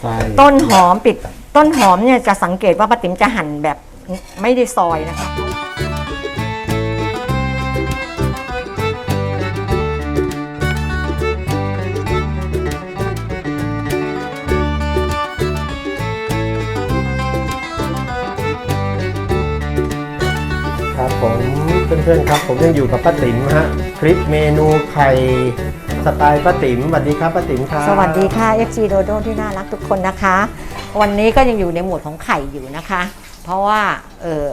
ไส้ต้นหอมปิด ต้นหอมเนี่ยจะสังเกตว่าป้าติ๋มจะหั่นแบบไม่ได้ซอยนะคะครับผมเพื่อนๆครับ ผมยังอยู่กับป้าติ๋มฮะคลิปเมนูไข่ สไตล์ป้าติ๋มสวัสดีครับป้าติ๋มครับสวัสดีค่ะ FC โดโดที่น่ารักทุกคนนะคะ วันนี้ก็ยังอยู่ในหมวดของไข่อยู่นะคะ เพราะว่าเออ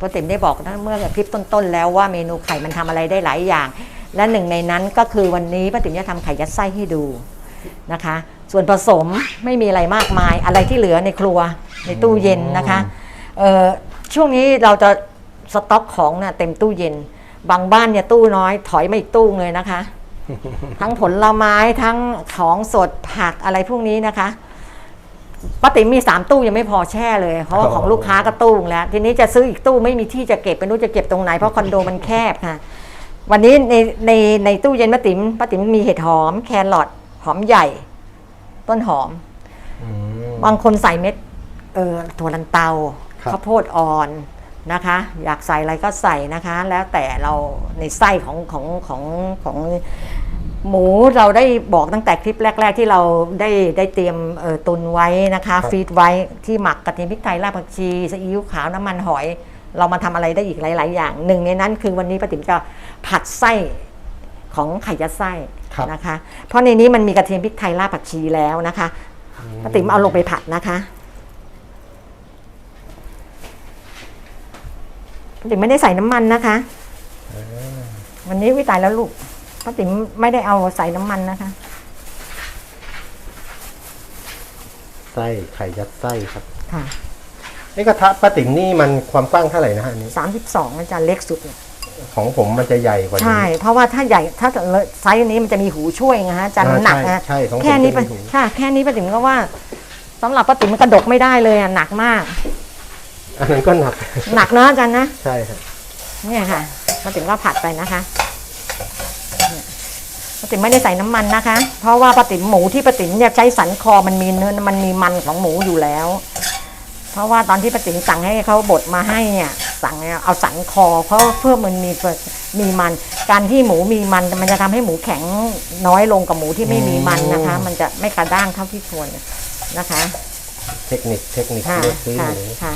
ป้าติ๋มได้บอกเมื่อคลิปต้นๆ แล้วว่าเมนูไข่มันทำอะไรได้หลายอย่าง และหนึ่งในนั้นก็คือวันนี้ป้าติ๋มจะทำไข่ยัดไส้ให้ดูนะคะ ส่วนผสมไม่มีอะไรมากมายอะไรที่เหลือในครัวในตู้เย็นนะคะเออช่วงนี้เราจะสต็อกของน่ะเต็มตู้เย็น บางบ้านเนี่ยตู้น้อยถอยมาอีกตู้เลยนะคะ ทั้งผลไม้ทั้งของสดผักอะไรพวกนี้นะคะป้าติ๋มมีสามตู้ยังไม่พอแช่เลย เพราะว่าของลูกค้าก็ตู้แล้ว ทีนี้จะซื้ออีกตู้ไม่มีที่จะเก็บไม่รู้จะเก็บตรงไหนเพราะคอนโดมันแคบค่ะ วันนี้ในในในตู้เย็นป้าติ๋มป้าติ๋มมีเห็ดหอม แครอทหอมใหญ่ ต้นหอมอืมบางคนใส่เม็ดเออถั่วลันเตาครับข้าวโพดอ่อน นะคะ อยากใส่อะไรก็ใส่นะคะ แล้วแต่เราในไส้ของของของของหมูเราได้บอกตั้งแต่คลิปแรก ๆ ที่เราได้ได้เตรียมเออตุนไว้นะคะฟีดไว้ที่หมักกระเทียมพริกไทยรากผักชีซีอิ๊วขาวน้ำมันหอย เรามาทำอะไรได้อีกหลาย ๆ อย่างหนึ่งในนั้นคือวันนี้ป้าติ๋มจะผัดไส้ของไข่ยัดไส้ครับนะคะ เพราะในนี้มันมีกระเทียมพริกไทยรากผักชีแล้วนะคะป้าติ๋มเอาลงไปผัดนะคะป้า ติ๋มไม่ได้ใส่น้ำมันนะคะวันนี้วิตายแล้วลูกป้าติ๋มไม่ได้เอาใส่น้ำมันนะคะ ไส้ไข่ยัดไส้ครับค่ะนี่กระทะป้าติ๋มนี่มันความกว้างเท่าไหร่นะฮะอันนี้ สามสิบสองอาจารย์เล็กสุดเนี่ยของผมมันจะใหญ่กว่านี้ ใช่ เพราะว่าถ้าใหญ่ถ้าไซส์นี้มันจะมีหูช่วยไงฮะอาจารย์มันหนักอ่านะใช่ใช่ของผมแค่นี้จะมีป้าหู ค่ะ แค่นี้ป้าติ๋มก็ว่าสำหรับป้าติ๋มมันกระดกไม่ได้เลยอะหนักมาก อันนั้นก็หนัก หนักเนอะอาจารย์นะใช่ครับเนี่ยค่ะป้าติ๋มก็ผัดไปนะคะเนี่ยป้าติ๋มไม่ได้ใส่น้ำมันนะคะ เพราะว่าป้าติ๋มหมูที่ป้าติ๋มเนี่ยใช้สันคอมันมีเนื้อมันมีมันของหมูอยู่แล้ว เพราะว่าตอนที่ป้าติ๋มสั่งให้เขาบดมาให้เนี่ย สั่งเอาสันคอ เพราะเพื่อมันมีมีมัน การที่หมูมีมัน มันจะทำให้หมูแข็งน้อยลงกับหมูที่ไม่มีมันนะคะ มันจะไม่กระด้างเท่าที่ควรนะคะ เทคนิคเทคนิคค่ะเลือกซื้อค่ะหมูค่ะ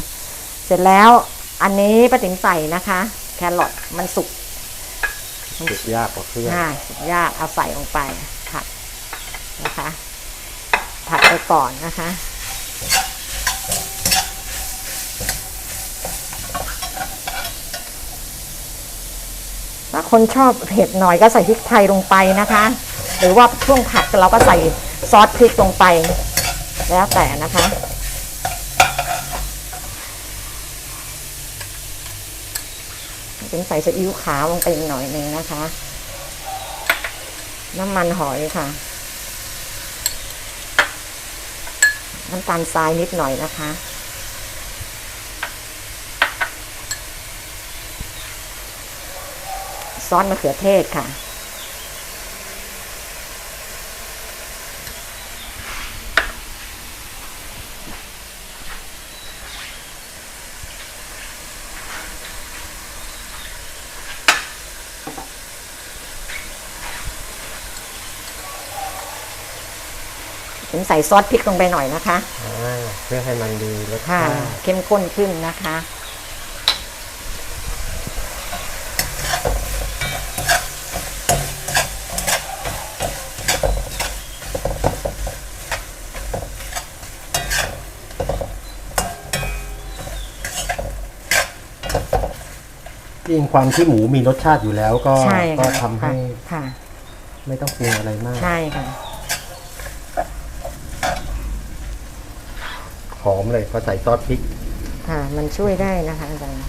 เสร็จแล้วอันนี้ป้าติ๋มใส่นะคะ แครอทมันสุกสุดยากกว่าเครื่องง่ายยากเอาใส่ลงไปผัดนะคะ ผัดไปก่อนนะคะถ้าคนชอบเผ็ดหน่อยก็ใส่พริกไทยลงไปนะคะ หรือว่าช่วงผัดเราก็ใส่ซอสพริกลงไป แล้วแต่นะคะ เป็นใส่ซีอิ๊วขาวลงไปอีกหน่อยหนึ่งนะคะ น้ำมันหอยค่ะ น้ำตาลทรายนิดหน่อยนะคะซอสมะเขือเทศค่ะ ใส่ซอสพริกลงไปหน่อยนะคะอ่าเพื่อให้มันดีรสค่ะชาติเข้มข้นขึ้นนะคะจริงความที่หมูมีรสชาติอยู่แล้วก็ใช่ก็ค่ะทำให้ค่ะไม่ต้องปรุงอะไรมาก ใช่ค่ะ อมเลยพอใส่ซอสพริกค่ะมันช่วยได้นะคะอาจารย์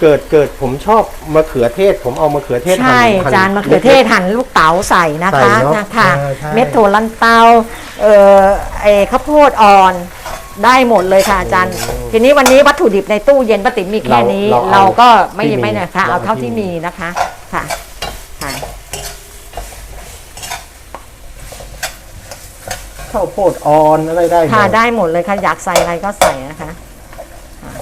เกิดเกิดผมชอบมะเขือเทศ ผมเอามะเขือเทศใช่หั่จานมะเขือเทศหั่นลูกเต๋าใส่นะใส่คะเนอะนะคะเออใช่ เม็ดถั่วลันเตาเอ่อไอ้ข้าวโพดอ่อนได้หมดเลยค่ะอาจารย์ ทีนี้วันนี้วัตถุดิบในตู้เย็นป้าติ๋มมีแค่นี้ เราเราเราก็ไม่ที่มีไม่นะคะเราเอาเท่าที่ที่มีมีนะคะค่ะค่ะ ข้าวโพดอ่อนอะไรได้หมค่ะดได้หมดเลยค่ะ อยากใส่อะไรก็ใส่นะคะค่ะ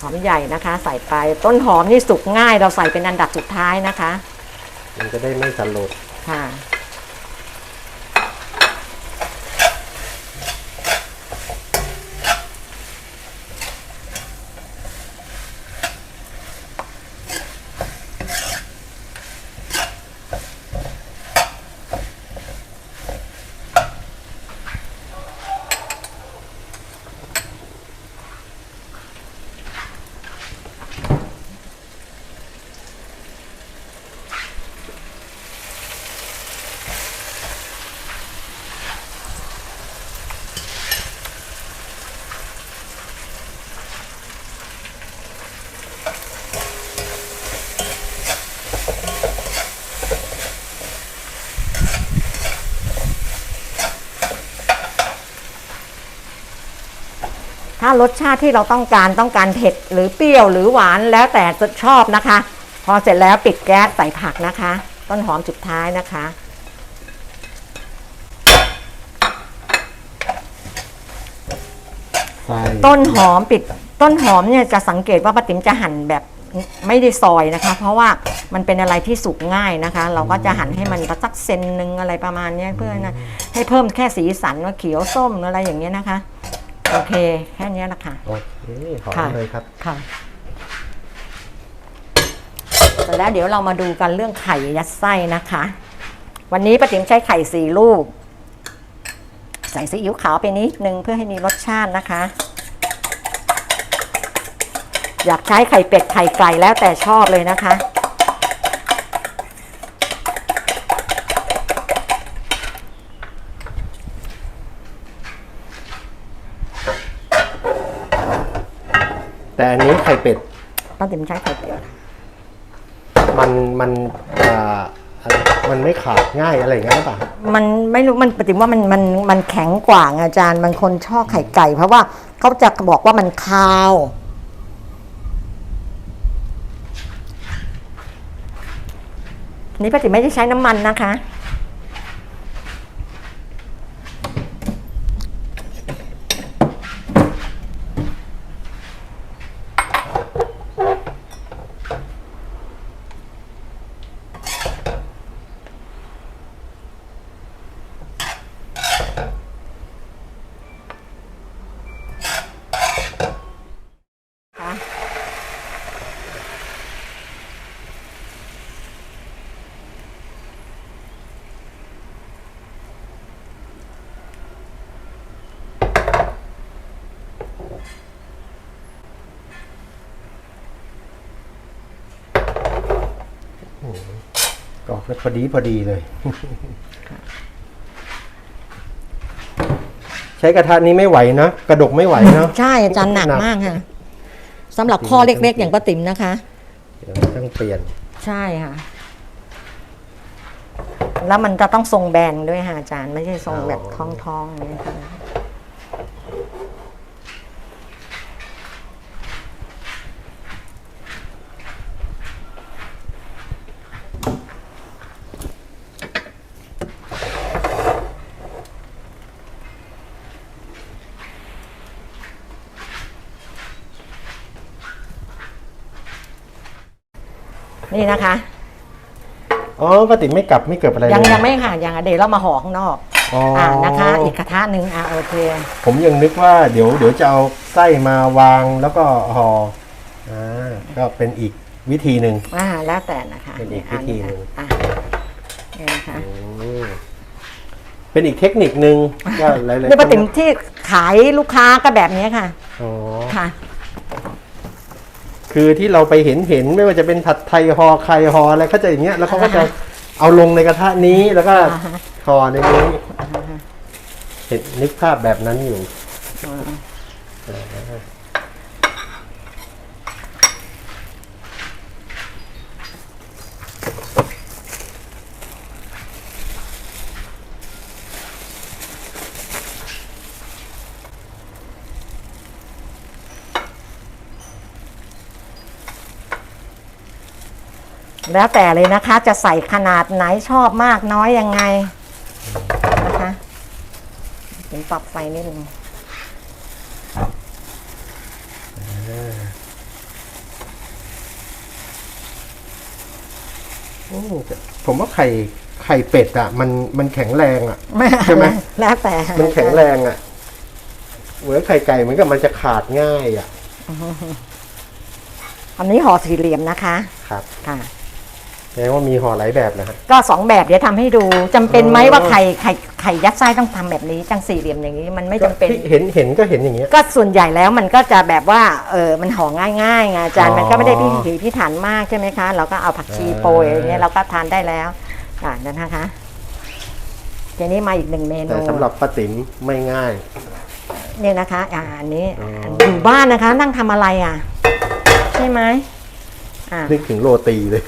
หอมใหญ่นะคะ ใส่ไปต้นหอมนี่สุกง่ายเราใส่เป็นอันดับสุดท้ายนะคะ มันจะได้ไม่สลดค่ะ ถ้ารสชาติที่เราต้องการต้องการเผ็ดหรือเปรี้ยวหรือหวานแล้วแต่จะชอบนะคะ พอเสร็จแล้วปิดแก๊สใส่ผักนะคะ ต้นหอมสุดท้ายนะคะ ใส่ต้นหอมปิดต้นหอมเนี่ยจะสังเกตว่าป้าติ๋มจะหั่นแบบไม่ได้ซอยนะคะ เพราะว่ามันเป็นอะไรที่สุกง่ายนะคะ เราก็จะหั่นให้มันสักเซนหนึ่งอะไรประมาณเนี้ยเพื่อนะให้เพิ่มแค่สีสันว่าเขียวส้มอะไรอย่างเงี้ยนะคะ โอเค แค่เนี้ยแหละค่ะ โอเคหอมค่ะ เลยครับ ค่ะเสร็จแล้วเดี๋ยวเรามาดูกันเรื่องไข่ยัดไส้นะคะ วันนี้ป้าติ๋มใช้ไข่สี่ลูก ใส่ซีอิ๊วขาวไปนิดนึงเพื่อให้มีรสชาตินะคะ อยากใช้ไข่เป็ดไข่ไก่แล้วแต่ชอบเลยนะคะ แต่อันนี้ไข่เป็ด ป้าติ๋มใช้ไข่เป็ดมันมันอ่าอะไรมันไม่ขาดง่ายอะไรอย่างเงี้ยหรือเปล่ามันไม่รู้มันปฏิว่ามันมันมันแข็งกว่าไงอาจารย์บางคนชอบไข่ไก่ เพราะว่าเขาจะบอกว่ามันคาว นี่ปฏิไม่ได้ใช้น้ำมันนะคะค่ะ ก็พอดีพอดีเลย ใช้กระทะนี้ไม่ไหวนะกระดกไม่ไหวเนาะใช่อาจารย์หนักหนักมากค่ะสำหรับข้อเล็กๆ อย่างป้าติ๋มนะคะเดี๋ยวต้องเปลี่ยนใช่ค่ะ แล้วมันจะต้องทรงแบนด้วยค่ะอาจารย์ ไม่ใช่ทรงแบบท้องๆอย่างนี้ค่ะ นี่นะคะ อ๋อปกติไม่กลับไม่เกิดอะไรยังเลยยังไม่ค่ะยังอะเดี๋ยวเรามาห่อข้างนอกอ๋อออ่านะคะ อีกกระทะหนึ่งอะโอเค ผมยังนึกว่าเดี๋ยวเดี๋ยวจะเอาไส้มาวางแล้วก็ห่ออ่าก็เป็นอีกวิธีหนึ่ง อ่าแล้วแต่นะคะเป็นอีกวิธีหนึ่ง อะนี่นะคะอืมเป็นอีกเทคนิคนึงก็หลายๆนี่ปคกตินที่ขายลูกค้าก็แบบนี้ค่ะ อ๋อค่ะ คือที่เราไปเห็นเห็นไม่ว่าจะเป็นผัดไทยห่อไข่ห่ออะไรเขาจะอย่างเงี้ยแล้วเขาก็จะอ่าฮะเอาลงในกระทะนี้แล้วก็อ่าฮะห่อในนี้เห็นนึกภาพแบบนั้นอยู่ อ แล้วแต่เลยนะคะ จะใส่ขนาดไหนชอบมากน้อยยังไงนะคะผมปรับไฟนิดนึงอืมผมว่าไข่ไข่เป็ดอะ มันมันแข็งแรงอะใช่ไหมแล้วแต่มันแข็งแรงอะเหมือนไข่ไก่เหมือนกับมันจะขาดง่ายอะอันนี้ห่อสี่เหลี่ยมนะคะ ครับค่ะ แสดงว่ามีห่อหลายแบบนะฮะก็สองแบบเดี๋ยวทำให้ดูจำเป็นไหมอ๋อว่าไข่ไข่ไข่ยัดไส้ต้องทำแบบนี้จังสี่เหลี่ยมอย่างนี้มันไม่จำเป็น ที่เห็นเห็นก็เห็นอย่างเงี้ย ก็ส่วนใหญ่แล้วมันก็จะแบบว่าเออมันห่อง่ายๆไงอาจารย์อ๋อมันก็ไม่ได้พิถีพิถันมากใช่ไหมคะ เราก็เอาผักชีอ่าโปรยอย่างเงี้ยเราก็ทานได้แล้วอ่านั่นนะคะทีนี้มาอีกหนึ่งเมนูแต่สำหรับป้าติ๋มไม่ง่าย เนี่ยนะคะ อ่าอันนี้อ๋ออยู่บ้านนะคะ นั่งทำอะไรอะ ใช่ไหม อ่านึกถึงโรตีเลย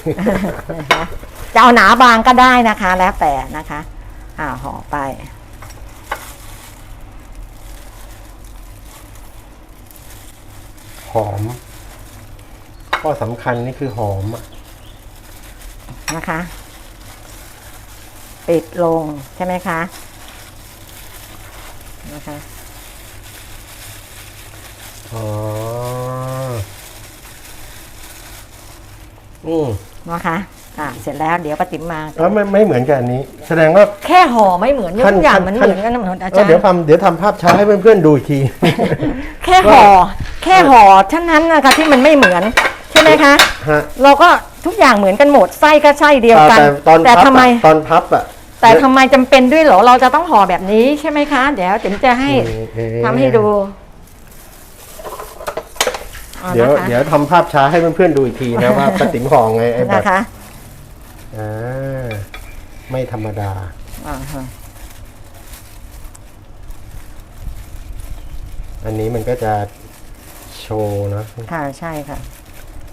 นะคะจะเอาหนาบางก็ได้นะคะ แล้วแต่นะคะอ่าห่อไป หอม ข้อสำคัญนี่คือหอมอะนะคะ ปิดลงใช่ไหมคะ นะคะ อ๋อ อืมนะคะอ่าเสร็จแล้วเดี๋ยวป้าติ๋มมา แล้วไม่ไม่เหมือนกันอันนี้ แสดงว่า แค่ห่อไม่เหมือนเนี่ยขั้นทุกอย่างขั้นมันขั้นเหมือนกันนะหมดอาเอจาอรเดี๋ยวย์ทำเดี๋ยวทำภาพช้าให้เพื่อนๆดูอีกที แค่ห่อแค่ห่อเท่านั้นนะคะที่มันไม่เหมือนใช่ไหมคะ ฮะ เราก็ทุกอย่างเหมือนกันหมดไส้ก็ไส้เดียวกัน แต่ตอนแต่พับทำไม อะตอนพับอะ แต่ทำไมจำเป็นด้วยเหรอเราจะต้องห่อแบบนี้ใช่ไหมคะ เดี๋ยวติ๋มจะให้เอ๊ะทำให้ดูอา เดี๋ยวนะคะเดี๋ยวทำภาพช้าให้เพื่อนๆดูอีกทีนะว่าป้าติ๋มห่อไงไอ้แบบนะคะอ่าไม่ธรรมดาอ่าฮะอันนี้มันก็จะโชว์นะค่ะใช่ค่ะ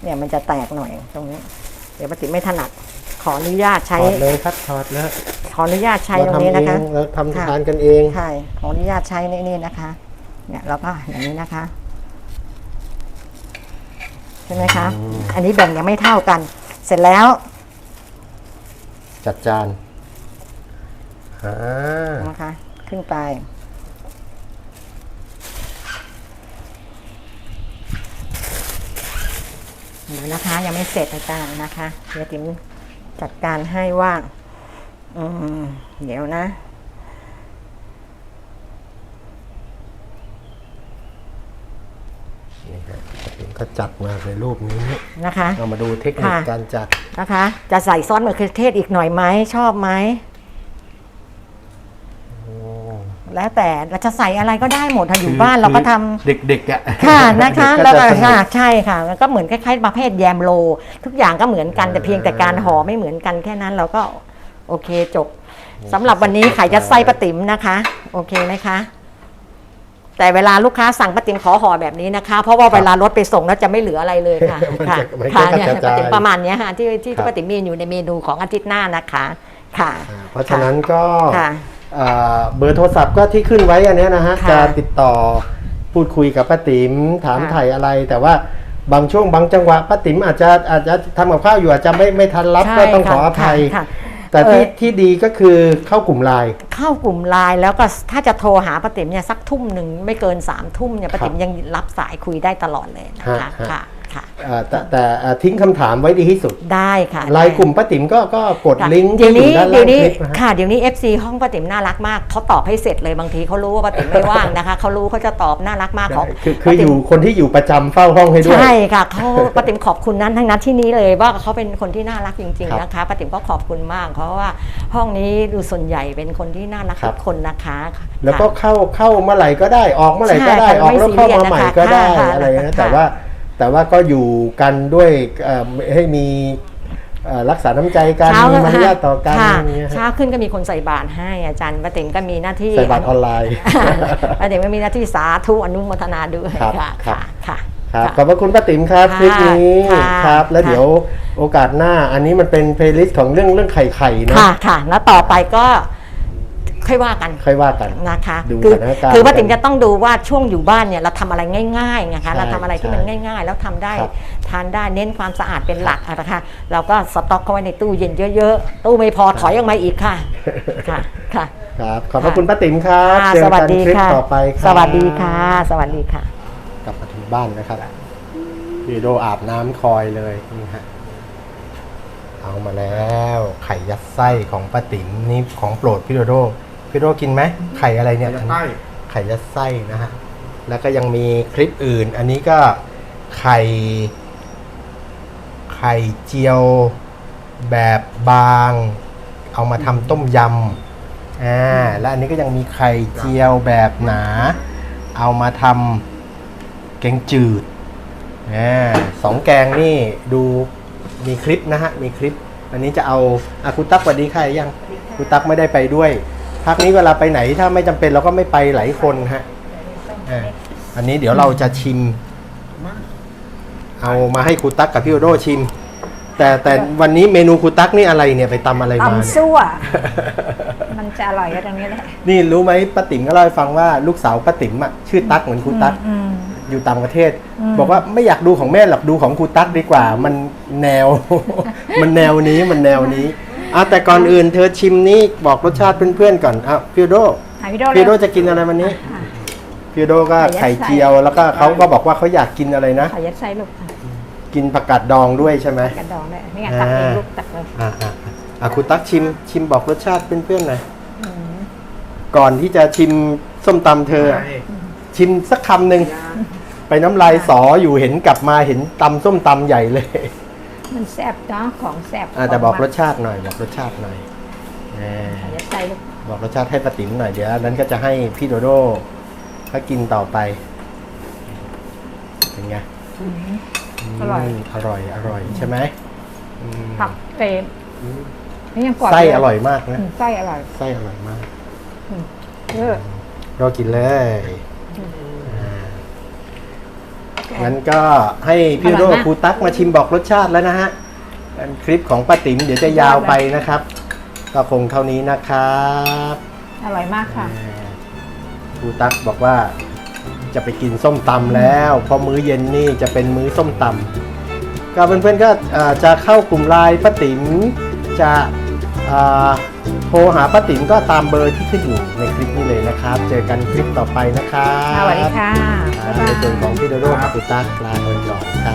เนี่ยมันจะแตกหน่อยตรงนี้ เดี๋ยวปฏิไม่ถนัด ขออนุญาตถใช้ อดเลยครับถอดแล้วขออนุญาตใช้เราตรงนี้ทำเอนะคะงเราทำค่ะทานกันเอง ใช่ขออนุญาตใช้ในนี่นะคะ เนี่ยแล้วก็อย่างนี้นะคะ ใช่ไหมคะ อันนี้แบ่งยังไม่เท่ากัน เสร็จแล้ว จัดจานอ่านะคะขึ้นไป เดี๋ยวนะคะ ยังไม่เสร็จอาจารย์นะคะ เดี๋ยวติ๋มจัดการให้ว่า อืม เดี๋ยวนะ นี่ฮะ ก็จัดมาในรูปนี้ นะคะ เรามาดูเทคนิคค่ะ การจัดนะคะ จะใส่ซอสมะเขือเทศอีกหน่อยไหมชอบไหมแล้วแต่เราจะใส่อะไรก็ได้หมดถ้าอยู่บ้านเราก็ทำเด็กๆอะค่ะนะคะเด็แล้วๆก็จะสนุค่ะใช่ค่ะมันก็เหมือนคล้ายๆประเภทแยมโล ทุกอย่างก็เหมือนกันแต่เพียงแต่การห่อไม่เหมือนกันแค่นั้นเราก็โอเคจบสำหรับวันนี้ไข่ยัดไส้ป้าติ๋มนะคะ โอเคไหมคะ แต่เวลาลูกค้าสั่งป้าติ๋มขอห่อแบบนี้นะคะ เพราะว่าเวลารถไปส่งแล้วจะไม่เหลืออะไรเลยค่ะมันค่ะจะมันค่ะจะเนี่ยกระจายป้าติ๋มประมาณเนี้ยค่ะที่ที่ครับ ป้าติ๋มมีอยู่ในเมนูของอาทิตย์หน้านะคะค่ะ อ่าเพราะฉะนั้นก็ค่ะอ่าเบอร์โทรศัพท์ก็ที่ขึ้นไว้อันเนี้ยนะฮะค่ะจะติดต่อพูดคุยกับป้าติ๋มถามค่ะ ไถ่อะไร แต่ว่าบางช่วงบางจังหวะป้าติ๋มอาจจะอาจจะทำกับข้าวอยู่อาจจะไม่ไม่ทันรับใช่ก็ต้องขออค่ะภัย ค่ะ แต่ที่เอ่อที่ดีก็คือเข้ากลุ่มไลน์เข้ากลุ่มไลน์แล้วก็ถ้าจะโทรหาป้าติ๋มเนี่ยสักทุ่มหนึ่งไม่เกินสามทุ่มเนี่ยป้าติ๋มยังรับสายคุยได้ตลอดเลยนะคะฮะฮะ ค่ะค่ะอ่าแต่แต่อ่าทิ้งคำถามไว้ดีที่สุดได้ค่ะไลน์กลุ่มป้าติ๋มก็ก็กดค่ะลิงก์เดี๋ยวที่อนี้ยู่ด้านเดี๋ล่ายงวนี้คลิปนะฮะ ค่ะเดี๋ยวนี้ FC ห้องป้าติ๋มน่ารักมากเขาตอบให้เสร็จเลยบางทีเขารู้ว่าป้าติ๋มไม่ว่างนะคะเขารู้เขาจะตอบน่ารักมากเขาคือคือป้าอติ๋ม ยู่คนที่อยู่ประจำเฝ้าห้องให้ด้วย ใช่ค่ะเขาป้าติ๋มขอบคุณนั้นทั้งนั้นที่นี้เลยว่าเขาเป็นคนที่น่ารักจริง ครับๆนะคะป้าติ๋มก็ขอบคุณมากเพราะว่าห้องนี้ดูส่วนใหญ่เป็นคนที่น่ารักครัทุบกคนนะคะแล้วก็ค่ะ เข้าเข้าเมื่อไหร่ก็ได้ออกเมื่อไหร่ก็ได้ใช่ออกแล้วไม่เข้ามาใหม่ก็ได้ซีเรียสนะคะอะไรค่ะนะค่ะแต่ว่า แต่ว่าก็อยู่กันด้วยเอ่อให้มีเอ่อรักษาน้ำใจกันเช้ามีมารยาทต่อกันค่ะอย่างเงี้ยฮะเช้าขึ้นก็มีคนใส่บาตรให้อาจารย์ป้าติ๋มก็มีหน้าที่ใส่บัตรออนไลน์ป้าติ๋มก็มีหน้าที่สาธุอนุโมทนาด้วยครับค่ะครับค่ะค่ะครับค่ะขอบพระคุณป้าติ๋มครับค่ะคลิปนี้ค่ะครับ แล้วค่ะเดี๋ยวโอกาสหน้าอันนี้มันเป็นเพลย์ลิสต์ของเรื่องเรื่องไข่ไข่นะค่ะค่ะ แล้วต่อไปก็ ค่อยว่ากันค่อยว่ากันนะคะดูคือสถานการณ์คือป้าติ๋มจะต้องดูว่าช่วงอยู่บ้านเนี่ยเราทำอะไรง่ายๆไงใช่คะเราทำอะไรที่มันใช่ง่าย ๆ แล้วทำได้ครับทานได้เน้นความสะอาดเป็นหลักอะนะคะเราก็สต็อกเข้าไว้ในตู้เย็นเยอะๆ ตู้ไม่พอถอยออกมาอีกค่ะค่ะค่ะครับขอบพระคุณป้าติ๋มครับค่ะเจอสวัสกันดีคลิปค่ะต่อไปครับสวัสดีค่ะ สวัสดีค่ะ กลับมาถึงบ้านนะครับพี่โดอาบน้ำคอยเลยนี่ฮะเอามาแล้ว ไข่ยัดไส้ของป้าติ๋มนี่ของโปรดพี่โดโด พี่โดกินไหมไข่อะไรเนี่ยไข่ไข่ยัดไส้นะฮะแล้วก็ยังมีคลิปอื่น อันนี้ก็ไข่ ไข่เจียวแบบบาง เอามาทำต้มยำอ่าและอันนี้ก็ยังมีไข่เจียวแบบหนา เอามาทำแกงจืดอ่าสองแกงนี่ดูมีคลิปนะฮะ มีคลิป อันนี้จะเอาอาคุณตั๊กสวัสดีค่ะยังคุณตั๊กไม่ได้ไปด้วย พักนี้เวลาไปไหนถ้าไม่จำเป็นเราก็ไม่ไปหลายคนฮะอ่าอันนี้เดี๋ยวเราจะชิม เอามาให้ครูตั๊กกับพี่โอโดชิม แต่แต่วันนี้เมนูครูตั๊กนี่อะไรเนี่ยไปตำอะไรมาเนี่ยตำซั่วมันจะอร่อยกันตรงนี้แหละนี่รู้ไหมป้าติ๋มก็เล่าให้ฟังว่าลูกสาวป้าติ๋มอะชื่อตั๊กเหมือนครูตั๊กอืมอยู่ต่างประเทศอืมบอกว่าไม่อยากดูของแม่หรอกดูของครูตั๊กดีกว่า มันแนว มันแนวนี้มันแนวนี้ อะแต่ก่อนอื่นเธอชิมนี่บอกรสชาติเพื่อนๆก่อนอะพี่โดหาพี่โดพี่เร็โดวจะกินอะไรวันนี้อะพี่โดก็ไข่ไข่ยัดไส้ เจียว แล้วก็เขาก็บอกว่าเขาอยากกินอะไรนะ ขอยัดไส้ลูกอะกินผักกาดดองด้วยใช่ไหม กระดองด้วยนี่ไงตักเองลูกตักเลยอะอะอะอะครูตั๊กชิมชิมบอกรสชาติเพื่อนๆหน่อยอืมก่อนที่จะชิมส้มตำเธออะชิมสักคำหนึ่งไปน้ำลายสออยู่เห็นกลับมาเห็นตำส้มตำใหญ่เลย มันแซ่บเนาะของแซ่บอะแต่บอกรสขงชาติหน่อย บอกรสชาติหน่อยแหมมันขอยัดไส้ลูกบอกรสชาติให้ป้าติ๋มหน่อยเดี๋ยวอันนั้นก็จะให้พี่โดโดเขากินต่อไปเป็นไงอืม อร่อย มอร่อย อร่อยใช่ไหมอืมผักเต็มนี่ยังกรอบไส้เลอร่อยมากนะ อืมไส้อร่อยไส้อร่อยมาก เออเรากินเลยอ่า งั้นก็ให้พี่โดครูตั๊กมาชิมบอกรสชาติแล้วนะฮะอันคลิปของป้าติ๋มเดี๋ยวจะยาวไปนะครับ ก็คงเท่านี้นะครับ อร่อยมากค่ะอ่าครูตั๊กบอกว่าจะไปกินส้มตำแล้วเพอมื้อเย็นนี่จะเป็นมื้อส้มตำก็เพื่อนๆก็อ่าจะเข้ากลุ่มไลน์ป้าติ๋มจะอ่า โทรหาป้าติ๋มก็ตามเบอร์ที่ขึ้นอยู่ในคลิปนี้เลยนะครับ เจอกันคลิปต่อไปนะครับสวัสดีค่ะ อ่าบ๊ายบายในส่วนของพี่โดโดกับคุณตั๊กลาไปก่อนครั